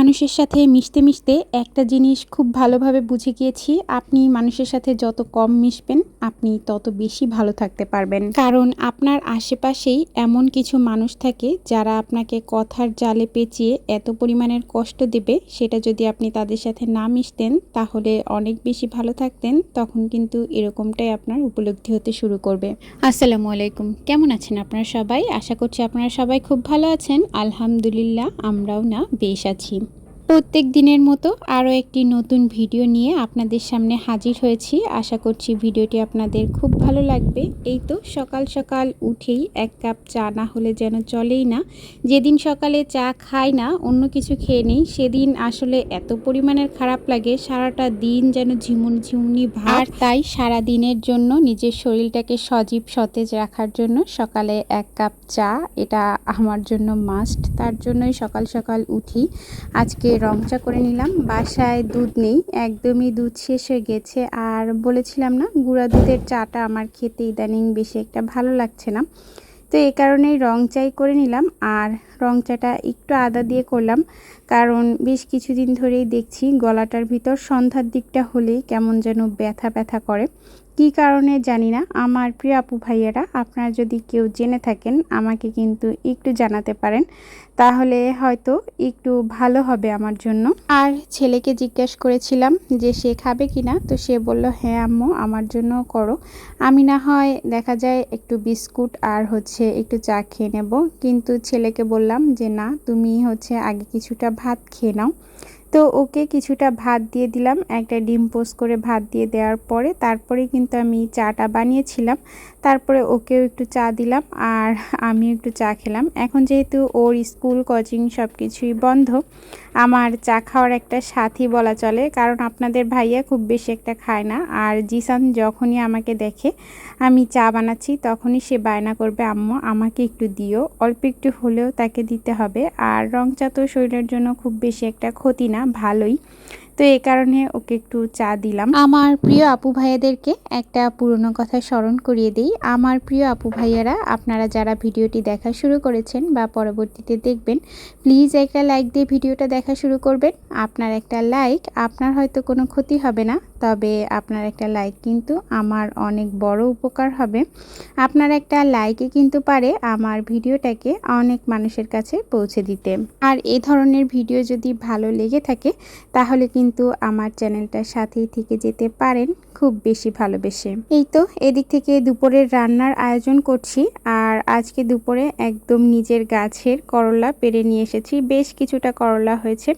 মানুষের সাথে মিশতে মিশতে একটা জিনিস খুব ভালোভাবে বুঝে গিয়েছি, আপনি মানুষের সাথে যত কম মিশবেন আপনি তত বেশি ভালো থাকতে পারবেন। কারণ আপনার আশেপাশেই এমন কিছু মানুষ থাকে যারা আপনাকে কথার জালে পেঁচিয়ে এত পরিমাণের কষ্ট দেবে, সেটা যদি আপনি তাদের সাথে না মিশতেন, তাহলে অনেক বেশি ভালো থাকতেন, তখন কিন্তু এরকমটাই আপনার উপলব্ধি হতে শুরু করবে। আসসালামু আলাইকুম। কেমন আছেন আপনারা সবাই? আশা করছি আপনারা সবাই খুব ভালো আছেন। আলহামদুলিল্লাহ, আমরাও না, বেশ আছি। প্রত্যেক দিনের মতো আরও একটি নতুন ভিডিও নিয়ে আপনাদের সামনে হাজির হয়েছি। আশা করছি ভিডিওটি আপনাদের খুব ভালো লাগবে। এই তো সকাল সকাল উঠেই এক কাপ চা না হলে যেন চলেই না। যেদিন সকালে চা খাই না, অন্য কিছু খেয়ে নিই, সেদিন আসলে এত পরিমাণের খারাপ লাগে, সারাটা দিন যেন ঝিমুন ঝিমুনি ভার তাই সারা দিনের জন্য নিজের শরীরটাকে সজীব, সতেজ রাখার জন্য সকালে এক কাপ চা, এটা আমার জন্য মাস্ট। তার জন্যই সকাল সকাল উঠি। আজকে রং চা করে নিলাম। বাসায় দুধ নেই, একদমই দুধ শেষ হয়ে গেছে। আর বলেছিলাম না, গুঁড়া দুধের চাটা আমার খেতে ইদানিং বেশি একটা ভালো লাগছে না। তো এই কারণেই রং চাই করে নিলাম। আর রং চাটা একটু আদা দিয়ে করলাম। কারণ বেশ কিছুদিন ধরেই দেখছি গলাটার ভিতর সন্ধ্যার দিকটা হলেই কেমন যেন ব্যথা ব্যথা করে। কি কারণে জানি না। আমার প্রিয় আপু ভাইয়ারা, আপনারা যদি কেউ জেনে থাকেন, আমাকে কিন্তু একটু জানাতে পারেন। তাহলে হয়তো একটু ভালো হবে আমার জন্য। আর ছেলেকে জিজ্ঞেস করেছিলাম যে সে খাবে কি না তো সে বলল হ্যাঁ আম্মু, আমার জন্য করো। আমি না হয় দেখা যায় একটু বিস্কুট আর হচ্ছে একটু চা খেয়ে নেব। কিন্তু ছেলেকে বললাম যে, না, তুমি হচ্ছে আগে কিছুটা ভাত খেয়ে নাও। তো ওকে কিছুটা ভাত দিয়ে দিলাম, একটা ডিম পোস্ট করে ভাত দিয়ে দেওয়ার পরে তারপরে কিন্তু আমি চাটা বানিয়েছিলাম। তারপরে ওকেও একটু চা দিলাম আর আমি একটু চা খেলাম। এখন যেহেতু ওর স্কুল, কোচিং সব কিছুই বন্ধ, আমার চা খাওয়ার একটা সাথী বলা চলে, কারণ আপনাদের ভাইয়া খুব বেশি একটা খায় না। আর জিসান যখনই আমাকে দেখে আমি চা বানাচ্ছি, তখনই সে বায়না করবে, আম্মু, আমাকে একটু দিও, অল্প একটু হলেও তাকে দিতে হবে। আর রং চা তো শরীরের জন্য খুব বেশি একটা ক্ষতি না। ভালোই। তো এই কারণে ওকে একটু চা দিলাম। আমার প্রিয় আপু ভাইয়াদেরকে একটা পুরনো কথা স্মরণ করিয়ে দিই। আমার প্রিয় আপু ভাইয়ারা, আপনারা যারা ভিডিওটি দেখা শুরু করেছেন বা পরবর্তীতে দেখবেন প্লিজ একটা লাইক দিয়ে ভিডিওটা দেখা শুরু করবেন। আপনার একটা লাইক আপনার হয়তো কোনো ক্ষতি হবে না, তবে আপনার একটা লাইক কিন্তু আমার অনেক বড় উপকার হবে। আপনার একটা লাইকে কিন্তু পারে আমার ভিডিওটাকে অনেক মানুষের কাছে পৌঁছে দিতে। আর এ ধরনের ভিডিও যদি ভালো লেগে থাকে, তাহলে কিন্তু আমার চ্যানেলটার সাথেই থেকে যেতে পারেন, খুব বেশি ভালোবেসে। এই তো, এদিক থেকে দুপুরের রান্নার আয়োজন করছি, আর আজকে দুপুরে একদম নিজের গাছের করলা পেরে নিয়ে এসেছি। বেশ কিছুটা করলা হয়েছে।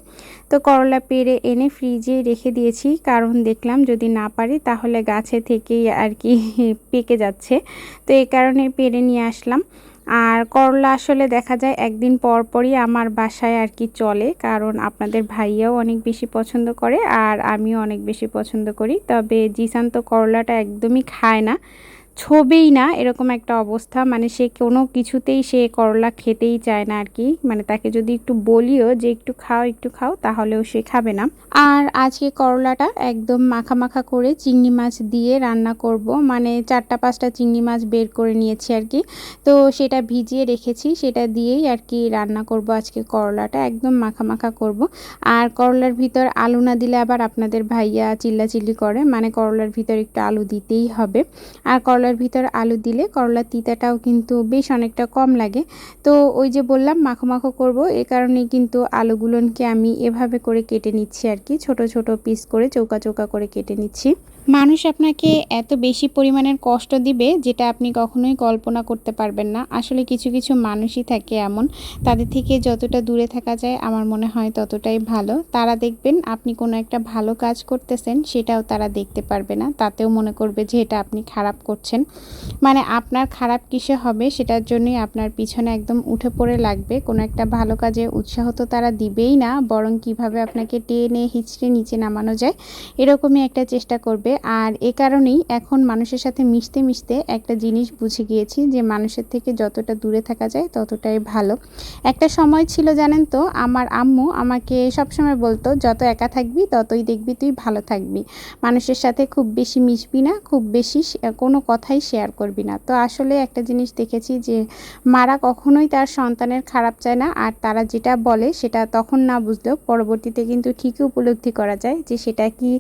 তো করলা পেরে এনে ফ্রিজে রেখে দিয়েছি, কারণ দেখলাম যদি না পারি তাহলে গাছে থেকেই আর কি পেকে যাচ্ছে। তো এই কারণে পেরে নিয়ে আসলাম। আর করলা আসলে দেখা যায় একদিন পর পরই আমার বাসায় আর কি চলে, কারণ আপনাদের ভাইয়াও অনেক বেশি পছন্দ করে আর আমিও অনেক বেশি পছন্দ করি। তবে জিসান তো করলাটা একদমই খায় না। ছবেই না, এরকম একটা অবস্থা। মানে সে কোনো কিছুতেই সে করলা খেতেই চায় না আর কি মানে তাকে যদি একটু বলিও যে একটু খাও একটু খাও, তাহলেও সে খাবে না। আর আজকে করলাটা একদম মাখা মাখা করে চিংড়ি মাছ দিয়ে রান্না করব। মানে চারটা পাঁচটা চিংড়ি মাছ বের করে নিয়েছি আর কি তো সেটা ভিজিয়ে রেখেছি, সেটা দিয়েই আর কি রান্না করব আজকে করলাটা। একদম মাখা মাখা করব। আর করলার ভিতর আলু না দিলে আবার আপনাদের ভাইয়া চিল্লাচিল্লি করে। মানে করলার ভিতর একটু আলু দিতেই হবে। আর করলা করলার ভিতর আলু দিলে করলার তিতাটাও কিন্তু বেশ অনেকটা কম লাগে। তো ওই যে বললাম, মাখো মাখো করব, এ কারণে কিন্তু আলুগুলোকে আমি এভাবে করে কেটে নিচ্ছি আর কি। ছোট ছোট পিস করে চৌকা চৌকা করে কেটে নিচ্ছি। মানুষ আপনাকে এত বেশি পরিমাণের কষ্ট দিবে যেটা আপনি কখনোই কল্পনা করতে পারবেন না। আসলে কিছু কিছু মানুষই থাকে এমন। তাদের থেকে যতটা দূরে থাকা যায়, আমার মনে হয় ততটাই ভালো। তারা দেখবেন আপনি কোনো একটা ভালো কাজ করতেছেন, সেটাও তারা দেখতে পারবে না। তাতেও মনে করবে যে এটা আপনি খারাপ করছেন। মানে আপনার খারাপ কিসে হবে, সেটার জন্যই আপনার পিছনে একদম উঠে পড়ে লাগবে। কোনো একটা ভালো কাজে উৎসাহ তো তারা দিবেই না, বরং কীভাবে আপনাকে টেনে, হিচড়ে নিচে নামানো যায়, এরকমই একটা চেষ্টা করবে। করে আর এ কারণেই এখন মানুষের সাথে মিশতে মিশতে একটা জিনিস বুঝে গিয়েছি যে মানুষের থেকে যতটা দূরে থাকা যায় ততটাই ভালো। একটা সময় ছিল জানেন তো, আমার আম্মু আমাকে সবসময় বলতো, যত একা থাকবি, ততই দেখবি তুই ভালো থাকবি। মানুষের সাথে খুব বেশি মিশবি না, খুব বেশি কোনো কথাই শেয়ার করবি না। তো আসলে একটা জিনিস দেখেছি যে মারা কখনোই তার সন্তানের খারাপ চায় না, আর তারা যেটা বলে সেটা তখন না বুঝলেও পরবর্তীতে কিন্তু ঠিকই উপলব্ধি করা যায় যে সেটা কি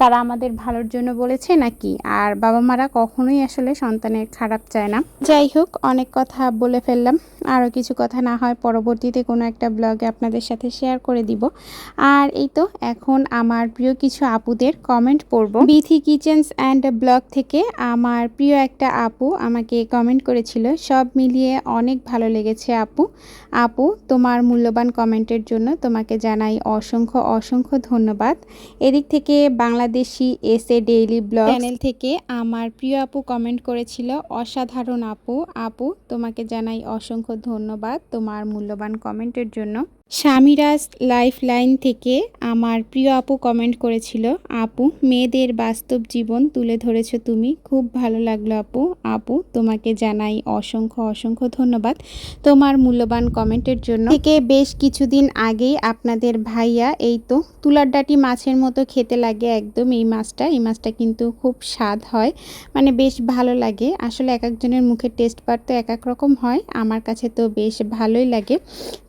তারা আমাদের ভালোর জন্য বলেছে নাকি? আর বাবা মারা কখনোই আসলে সন্তানের খারাপ চায় না। যাই হোক, অনেক কথা বলে ফেললাম। আরও কিছু কথা না হয় পরবর্তীতে কোনো একটা ব্লগে আপনাদের সাথে শেয়ার করে দিব। আর এই তো, এখন আমার প্রিয় কিছু আপুদের কমেন্ট পড়ব। বিথি কিচেন্স অ্যান্ড ব্লগ থেকে আমার প্রিয় একটা আপু আমাকে কমেন্ট করেছিল, সব মিলিয়ে অনেক ভালো লেগেছে আপু। আপু, তোমার মূল্যবান কমেন্টের জন্য তোমাকে জানাই অসংখ্য অসংখ্য ধন্যবাদ। এদিক থেকে Bangladeshi S A daily blog channel থেকে আমার প্রিয় আপু কমেন্ট করেছিল, অসাধারণ আপু আপু তোমাকে জানাই অসংখ্য ধন্যবাদ তোমার মূল্যবান কমেন্টের জন্য। স্বামীরাজ লাইফ লাইন থেকে আমার প্রিয় আপু কমেন্ট করেছিল, আপু, মেয়েদের বাস্তব জীবন তুলে ধরেছ তুমি। খুব ভালো লাগল আপু। আপু, তোমাকে জানাই অসংখ্য অসংখ্য ধন্যবাদ তোমার মূল্যবান কমেন্টের জন্য। থেকে বেশ কিছুদিন আগেই আপনাদের ভাইয়া এই তো তুলার ডাটি মাছের মতো খেতে লাগে একদম এই মাছটা। এই মাছটা কিন্তু খুব স্বাদ হয়। মানে বেশ ভালো লাগে। আসলে এক একজনের মুখের টেস্ট পার তো এক এক রকম হয়। আমার কাছে তো বেশ ভালোই লাগে।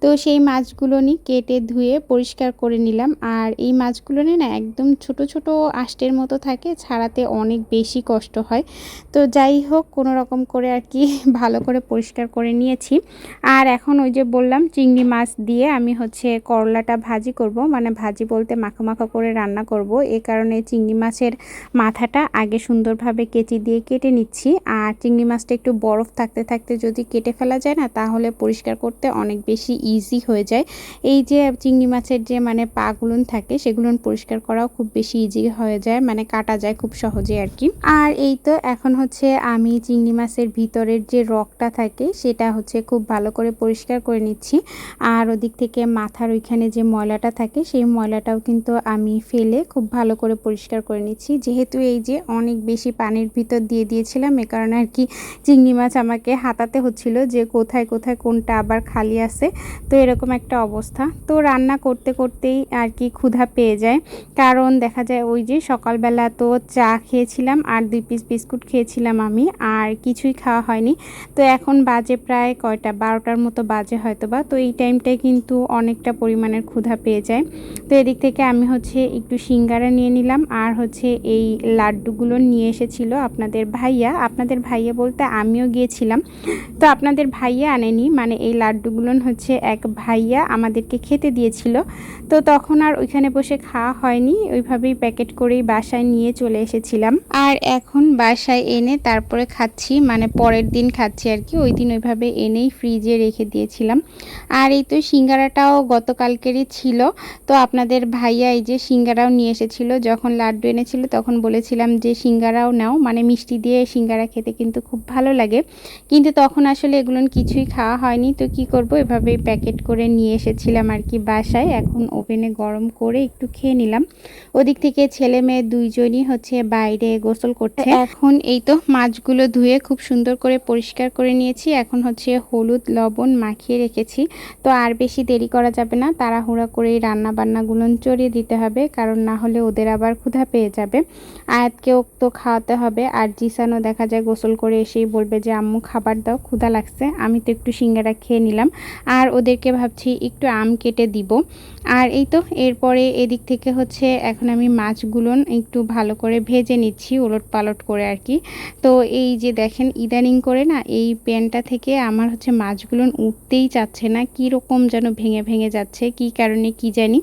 তো সেই মাছগুলো মাছগুলো কেটে ধুয়ে পরিষ্কার করে নিলাম। আর এই মাছগুলো না একদম ছোট ছোট আষ্টের মতো থাকে, ছাড়াতে অনেক বেশি কষ্ট হয়। তো যাই হোক, কোনো রকম করে আর কি ভালো করে পরিষ্কার করে নিয়েছি। আর এখন ওই যে বললাম, চিংড়ি মাছ দিয়ে আমি হচ্ছে করলাটা ভাজি করব। মানে ভাজি বলতে মাখা মাখা করে রান্না করব। এ কারণে চিংড়ি মাছের মাথাটা আগে সুন্দরভাবে কেচি দিয়ে কেটে নিচ্ছি। আর চিংড়ি মাছটা একটু বরফ থাকতে থাকতে যদি কেটে ফেলা যায় না, তাহলে পরিষ্কার করতে অনেক বেশি ইজি হয়ে যায়। এই যে চিংড়ি মাছের যে মানে পাগুলো থাকে সেগুলো পরিষ্কার করাও খুব বেশি ইজি হয়ে যায় মানে কাটা যায় খুব সহজে আর কি। আর এই তো এখন হচ্ছে আমি চিংড়ি মাছের ভিতরের যে রকটা থাকে, সেটা হচ্ছে খুব ভালো করে পরিষ্কার করে নিচ্ছি। আর ওদিক থেকে মাথার ওইখানে যে ময়লাটা থাকে, সেই ময়লাটাও কিন্তু আমি ফেলে খুব ভালো করে পরিষ্কার করে নিচ্ছি। যেহেতু এই যে অনেক বেশি পানির ভিতর দিয়ে দিয়েছিলাম, এ কারণে আর কি চিংড়ি মাছ আমাকে হাতাতে হচ্ছিল যে কোথায় কোথায় কোনটা আবার খালি আছে। তো এরকম একটা অবস্থা। তো রান্না করতে করতেই আর কি ক্ষুধা পেয়ে যায়। কারণ দেখা যায় ওই যে সকালবেলা তো চা খেয়েছিলাম আর দুই পিস বিস্কুট খেয়েছিলাম আমি, আর কিছুই খাওয়া হয়নি। তো এখন বাজে প্রায় কয়টা? বারোটার মতো বাজে হয়তো বা তো এই টাইমটায় কিন্তু অনেকটা পরিমাণের ক্ষুধা পেয়ে যায়। তো এদিক থেকে আমি হচ্ছে একটু সিঙ্গারা নিয়ে নিলাম আর হচ্ছে এই লাড্ডুগুলো নিয়ে এসেছিল আপনাদের ভাইয়া। আপনাদের ভাইয়া বলতে আমিও গিয়েছিলাম। তো আপনাদের ভাইয়া আনেনি মানে এই লাড্ডুগুলো হচ্ছে এক ভাইয়া আমাদেরকে খেতে দিয়েছিল। তো তখন আর ওইখানে বসে খাওয়া হয়নি। ওইভাবেই প্যাকেট করেই বাসায় নিয়ে চলে এসেছিলাম। আর এখন বাসায় এনে তারপরে খাচ্ছি মানে পরের দিন খাচ্ছি আর কি। ওই দিন ওইভাবে এনেই ফ্রিজে রেখে দিয়েছিলাম। আর এই তো সিঙ্গারাটাও গতকালকেরই ছিল। তো আপনাদের ভাইয়া এই যে সিঙ্গারাও নিয়ে এসেছিল, যখন লাড্ডু এনেছিল তখন বলেছিলাম যে, সিঙ্গারাও নাও। মানে মিষ্টি দিয়ে সিঙ্গারা খেতে কিন্তু খুব ভালো লাগে। কিন্তু তখন আসলে এগুলো কিছুই খাওয়া হয়নি। তো কি করব? এভাবে প্যাকেট করে নিয়ে এসেছিলাম আর কি বাসায়। এখন ওভেনে গরম করে একটু খেয়ে নিলাম। ওদিক থেকে ছেলে মেয়ে দুইজনই হচ্ছে বাইরে গোসল করছে। এখন এই তো মাছগুলো ধুয়ে খুব সুন্দর করে পরিষ্কার করে নিয়েছি। এখন হচ্ছে হলুদ লবণ মাখিয়ে রেখেছি। তো আর বেশি দেরি করা যাবে না। তাড়াহুড়া করে রান্না বান্নাগুলো চড়িয়ে দিতে হবে কারণ না হলে ওদের আবার ক্ষুধা পেয়ে যাবে। আয়াতকেও তো খাওয়াতে হবে। আর জিসানও দেখা যায় গোসল করে এসেই বলবে যে আম্মু খাবার দাও ক্ষুধা লাগছে। আমি তো একটু সিঙ্গারা খেয়ে নিলাম। আর ওদেরকে ভাবছি একটু আম কেটে দিব। আর এই তো, এরপরে এদিক থেকে হচ্ছে এখন আমি মাছগুলো একটু ভালো করে ভেজে নিচ্ছি ওলট পালট করে আর কি। তো এই যে দেখেন ইদানিং করে না এই প্যানটা থেকে আমার হচ্ছে মাছগুলো উঠতেই চাচ্ছে না, কি রকম যেন ভেঙে ভেঙে যাচ্ছে, কি কারণে কি জানি।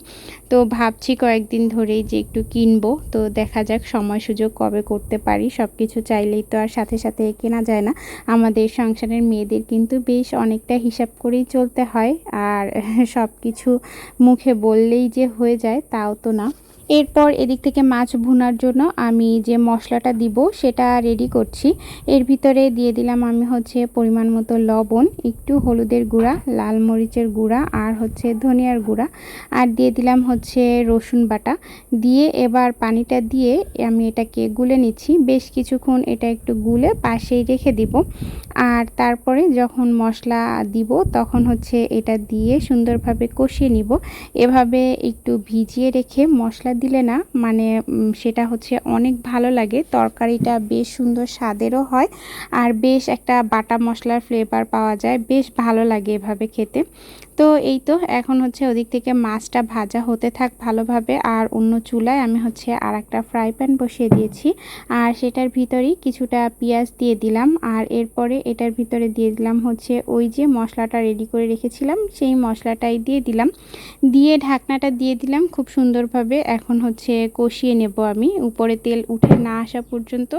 তো ভাবছি কয়েকদিন ধরেই যে একটু কিনবো, তো দেখা যাক সময় সুযোগ কবে করতে পারি সব কিছু চাইলেই তো আর সাথে সাথে কেনা যায় না। আমাদের সংসারের মেয়েদের কিন্তু বেশ অনেকটা হিসাব করেই চলতে হয়, আর সব কিছু মুখে বললেই যে হয়ে যায় তাও তো না। এরপর এদিক থেকে মাছ ভুনার জন্য আমি যে মশলাটা দিব, সেটা রেডি করছি। এর ভিতরে দিয়ে দিলাম আমি হচ্ছে পরিমাণ মতো লবণ, একটু হলুদের গুঁড়া, লাল মরিচের গুঁড়া আর হচ্ছে ধনিয়ার গুঁড়া। আর দিয়ে দিলাম হচ্ছে রসুন বাটা। দিয়ে এবার পানিটা দিয়ে আমি এটাকে গুলে নিচ্ছি। বেশ কিছুক্ষণ এটা একটু গুলে পাশেই রেখে দিব। আর তারপরে যখন মশলা দিব, তখন হচ্ছে এটা দিয়ে সুন্দরভাবে কষিয়ে নিব। এভাবে একটু ভিজিয়ে রেখে মশলা দিলে না মানে সেটা হচ্ছে অনেক ভালো লাগে। তরকারিটা বেশ সুন্দর স্বাদেরও হয় আর বেশ একটা বাটা মশলার ফ্লেভার পাওয়া যায়। বেশ ভালো লাগে এভাবে খেতে। তো এই তো, এখন হচ্ছে ওদিক থেকে মাছটা ভাজা হতে থাক ভালোভাবে, আর অন্য চুলায় আমি হচ্ছে আর একটা ফ্রাই প্যান বসিয়ে দিয়েছি। আর সেটার ভিতরেই কিছুটা পেঁয়াজ দিয়ে দিলাম, আর এরপরে এটার ভিতরে দিয়ে দিলাম হচ্ছে ওই যে মশলাটা রেডি করে রেখেছিলাম, সেই মশলাটাই দিয়ে দিলাম। দিয়ে ঢাকনাটা দিয়ে দিলাম খুব সুন্দরভাবে, এখন হচ্ছে কষিয়ে নেব আমি। উপরে তেল উঠে না আসা পর্যন্ত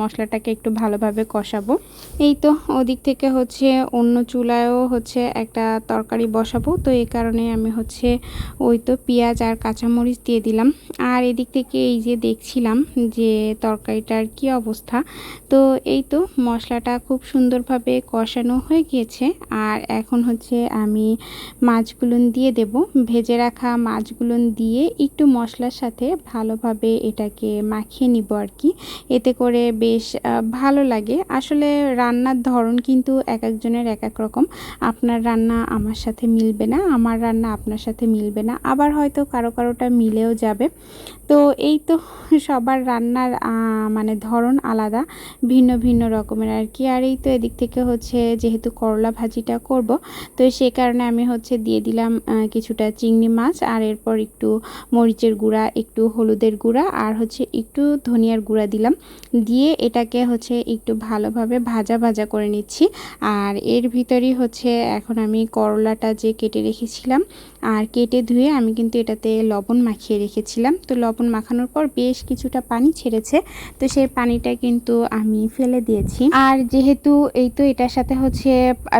মশলাটাকে একটু ভালোভাবে কষাবো। এই তো, ওদিক থেকে হচ্ছে অন্য চুলায়ও হচ্ছে একটা তরকারি তরকারি বসাবো। তো এই কারণে আমি হচ্ছে ওই তো পেঁয়াজ আর কাঁচামরিচ দিয়ে দিলাম। আর এদিক থেকে এই যে দেখছিলাম যে তরকারিটার কি অবস্থা, তো এই তো মশলাটা খুব সুন্দরভাবে কষানো হয়ে গিয়েছে। আর এখন হচ্ছে আমি মাছগুলো দিয়ে দেব। ভেজে রাখা মাছগুলো দিয়ে একটু মশলার সাথে ভালোভাবে এটাকে মাখিয়ে নিব আর কি। এতে করে বেশ ভালো লাগে। আসলে রান্নার ধরন কিন্তু এক একজনের এক এক রকম। আপনার রান্না আমার সাথে মিলবে না, আমার রান্না আপনার সাথে মিলবে না, আবার হয়তো কারও কারোটা মিলেও যাবে। তো এই তো সবার রান্নার মানে ধরন আলাদা, ভিন্ন ভিন্ন রকমের আর কি। আর এই তো এদিক থেকে হচ্ছে যেহেতু করলা ভাজিটা করব, তো সে কারণে আমি হচ্ছে দিয়ে দিলাম কিছুটা চিংড়ি মাছ আর এরপর একটু মরিচের গুঁড়া, একটু হলুদের গুঁড়া আর হচ্ছে একটু ধনিয়ার গুঁড়া দিলাম। দিয়ে এটাকে হচ্ছে একটু ভালোভাবে ভাজা ভাজা করে নিচ্ছি। আর এর ভিতরেই হচ্ছে এখন আমি করলাটা যে কেটে রেখেছিলাম, আর কেটে ধুয়ে আমি কিন্তু এটাতে লবণ মাখিয়ে রেখেছিলাম। তো লবণ মাখানোর পর বেশ কিছুটা পানি ছেড়েছে। তো সেই পানিটা কিন্তু আমি ফেলে দিয়েছি। আর যেহেতু এই তো এটার সাথে হচ্ছে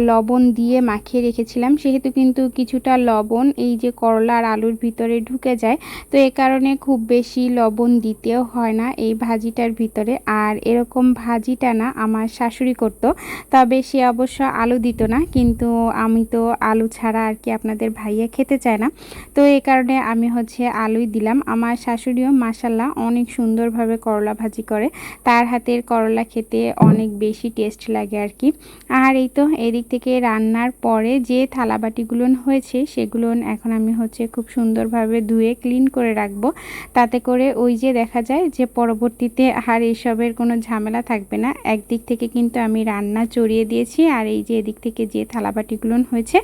লবণ দিয়ে মাখিয়ে রেখেছিলাম, সেহেতু কিন্তু কিছুটা লবণ, এই যে করলা আর আলুর ভিতরে ঢুকে যায়, তো এ কারণে খুব বেশি লবণ দিতেও হয় না এই ভাজিটার ভিতরে। আর এরকম ভাজিটা না আমার শাশুড়ি করতো, তবে সে অবশ্য আলু দিত না, কিন্তু আমি তো আলু ছাড়া আর কি আপনাদের ভাইয়া খেতে চায় না। তো এই কারণে আমি হচ্ছে আলুই দিলাম। আমার শাশুড়িও মাসাল্লাহ অনেক সুন্দরভাবে করলা ভাজি করে। তার হাতের করলা খেতে অনেক বেশি টেস্ট লাগে আর কি। আর এই তো এদিক থেকে রান্নার পরে যে থালাবাটিগুলো হয়েছে সেগুলো এখন আমি হচ্ছে খুব সুন্দরভাবে ধুয়ে ক্লিন করে রাখব। তাতে করে ওই যে দেখা যায় যে পরবর্তীতে আর এইসবের কোনো ঝামেলা থাকবে না। একদিক থেকে কিন্তু আমি রান্না চড়িয়ে দিয়েছি আর এই যে এদিক থেকে যে থালাবাটিগুলো হয়েছে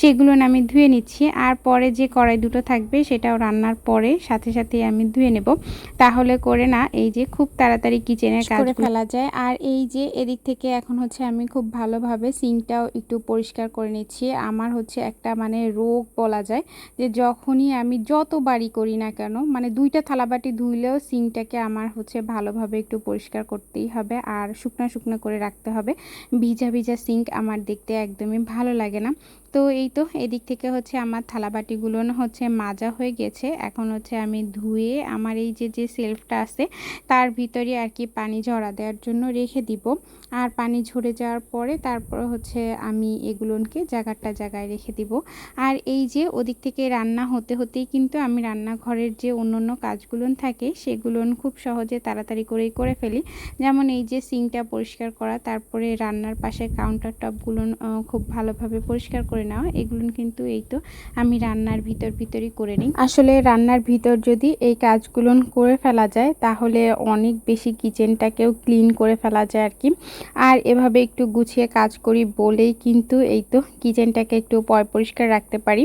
সেগুলো আমি ধুয়ে নিচ্ছি। আর পরে যে কড়াই দুটো থাকবে সেটাও রান্নার পরে সাথে সাথে আমি ধুয়ে নেব। তাহলে করে না এই যে খুব তাড়াতাড়ি কিচেনের কাজ ফেলা যায়। আর এই যে এদিক থেকে এখন হচ্ছে আমি খুব ভালোভাবে সিঙ্কটাও একটু পরিষ্কার করে নিচ্ছি। আমার হচ্ছে একটা মানে রোগ বলা যায় যে যখনই আমি যতবারই করি না কেন মানে দুইটা থালাবাটি ধুইলেও সিঙ্কটাকে আমার হচ্ছে ভালোভাবে একটু পরিষ্কার করতেই হবে আর শুকনো শুকনো করে রাখতে হবে। ভিজা ভিজা সিঙ্ক আমার দেখতে একদমই ভালো লাগে না। তো এই তো, এদিক থেকে হচ্ছে আমার থালাবাটিগুলো হচ্ছে মাজা হয়ে গেছে। এখন হচ্ছে আমি ধুয়ে আমার এই যে যে সেলফটা আছে, তার ভিতরে আর কি পানি ঝরা দেওয়ার জন্য রেখে দিব। আর পানি ঝরে যাওয়ার পরে তারপর হচ্ছে আমি এগুলোকে জায়গাটা জায়গায় রেখে দিব। আর এই যে, ওদিক থেকে রান্না হতে হতেই কিন্তু আমি রান্নাঘরের যে অন্য অন্য কাজগুলো থাকে, সেগুলো খুব সহজে তাড়াতাড়ি করেই করে ফেলি। যেমন এই যে, সিঙ্কটা পরিষ্কার করা, তারপরে রান্নার পাশে কাউন্টার টপগুলো খুব ভালোভাবে পরিষ্কার করে করে নেওয়া এগুলো কিন্তু এই তো আমি রান্নার ভিতর ভিতরই করে নিই। আসলে রান্নার ভিতর যদি এই কাজগুলো করে ফেলা যায়, তাহলে অনেক বেশি কিচেনটাকেও ক্লিন করে ফেলা যায় আর কি। আর এভাবে একটু গুছিয়ে কাজ করি বলেই কিন্তু এই তো কিচেনটাকে একটু পরিষ্কার রাখতে পারি।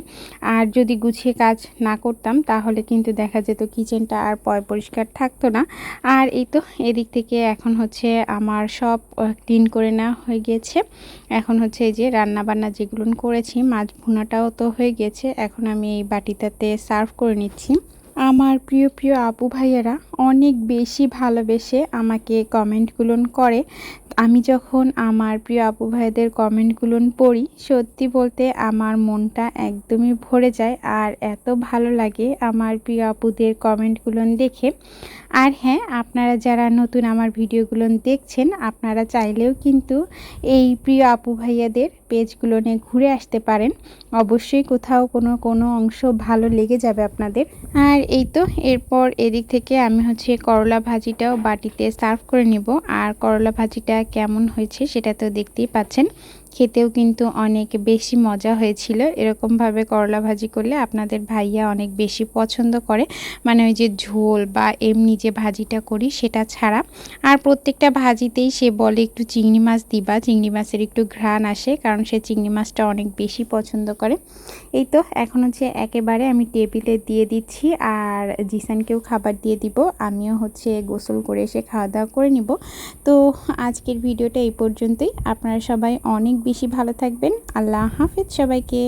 আর যদি গুছিয়ে কাজ না করতাম, তাহলে কিন্তু দেখা যেত কিচেনটা আর পয় পরিষ্কার থাকতো না। আর এই তো এদিক থেকে এখন হচ্ছে আমার সব ক্লিন করে নেওয়া হয়ে গিয়েছে এখন হচ্ছে এই যে রান্না বান্না যেগুলো করেছি নিয়েছি, মাছ ভুনাটাও তো হয়ে গেছে, এখন আমি এই বাটিটাতে সার্ভ করে নিচ্ছি। আমার প্রিয় প্রিয় আপু ভাইয়েরা, অনেক বেশি ভালোবেসে আমাকে কমেন্টগুলো করে আমি যখন আমার প্রিয় আপু ভাইদের কমেন্টগুলো পড়ি, সত্যি বলতে আমার মনটা একদমই ভরে যায় আর এত ভালো লাগে আমার প্রিয় আপুদের কমেন্টগুলো দেখে। আর হ্যাঁ আপনারা যারা নতুন আমার ভিডিওগুলো দেখছেন, আপনারা চাইলেও কিন্তু এই প্রিয় আপু ভাইয়াদের পেজগুলো নিয়ে ঘুরে আসতে পারেন। অবশ্যই কোথাও কোনো কোনো অংশ ভালো লেগে যাবে আপনাদের। আর এই তো, এরপর এদিক থেকে আমি হচ্ছে করলা ভাজিটাও বাটিতে সার্ভ করে নিব। আর করলা ভাজিটা কেমন হয়েছে সেটা তো দেখতেই পাচ্ছেন। খেতেও কিন্তু অনেক বেশি মজা হয়েছিল। এরকমভাবে করলা ভাজি করলে আপনাদের ভাইয়া অনেক বেশি পছন্দ করে। মানে ওই যে ঝোল বা এমনি যে ভাজিটা করি সেটা ছাড়া। আর প্রত্যেকটা ভাজিতেই সে বলে একটু চিংড়ি মাছ দিবা, চিংড়ি মাছের একটু ঘ্রাণ আসে কারণ সে চিংড়ি মাছটা অনেক বেশি পছন্দ করে। এই তো এখন হচ্ছে একেবারে আমি টেবিলে দিয়ে দিচ্ছি আর জিসানকেও খাবার দিয়ে দিব। আমিও হচ্ছে গোসল করে এসে খাওয়া দাওয়া করে নিব। তো আজকের ভিডিওটা এই পর্যন্তই। আপনারা সবাই অনেক বেশি ভালো থাকবেন। আল্লাহ হাফেজ সবাইকে।